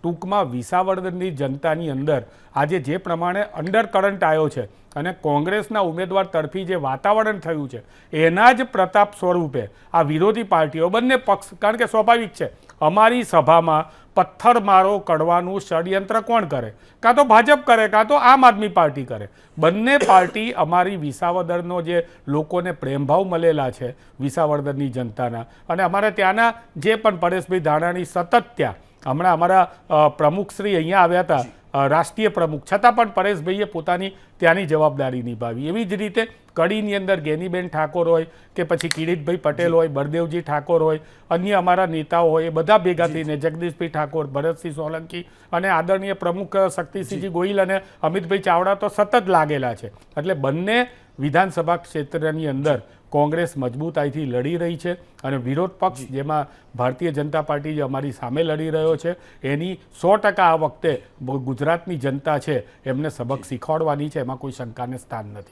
ટૂંકમાં વિસાવદરની જનતાની અંદર આજે જે પ્રમાણે અંડર કરંટ આવ્યો છે અને કોંગ્રેસના ઉમેદવાર તરફી જે વાતાવરણ થયું છે, એના જ પ્રતાપ સ્વરૂપે આ વિરોધી પાર્ટીઓ બંને પક્ષ, કારણ કે સ્વાભાવિક છે, અમારી સભામાં પથ્થરમારો કરવાનું ષડયંત્ર કોણ કરે? કાં તો ભાજપ કરે, કાં તો આમ આદમી પાર્ટી કરે. બંને પાર્ટી અમારી વિસાવદરનો જે લોકોને પ્રેમભાવ મળેલા છે વિસાવદરની જનતાના. અને અમારે ત્યાંના જે પણ પરેશભાઈ ધાનાણી સતત ત્યાં હમણાં અમારા પ્રમુખશ્રી અહીંયા આવ્યા હતા રાષ્ટ્રીય પ્રમુખ. છતાં પણ પરેશભાઈએ પોતાની ત્યાંની જવાબદારી નિભાવી. એવી જ રીતે કડીની અંદર ગેનીબેન ઠાકોર હોય કે પછી કિરીટભાઈ પટેલ હોય બળદેવજી ઠાકોર હોય અન્ય અમારા નેતાઓ હોય એ બધા ભેગા થઈને જગદીશભાઈ ઠાકોર ભરતસિંહ સોલંકી અને આદરણીય પ્રમુખ શક્તિસિંહજી ગોહિલ અને અમિતભાઈ ચાવડા તો સતત લાગેલા છે. એટલે બંને વિધાનસભા ક્ષેત્રની અંદર કોંગ્રેસ મજબૂતાઈથી લડી રહી છે અને વિરોધ પક્ષ જેમાં ભારતીય જનતા પાર્ટી જે અમારી સામે લડી રહ્યો છે એની સો ટકા આ વખતે ગુજરાતની જનતા છે એમને સબક શીખવાડવાની છે એમાં કોઈ શંકાને સ્થાન નથી.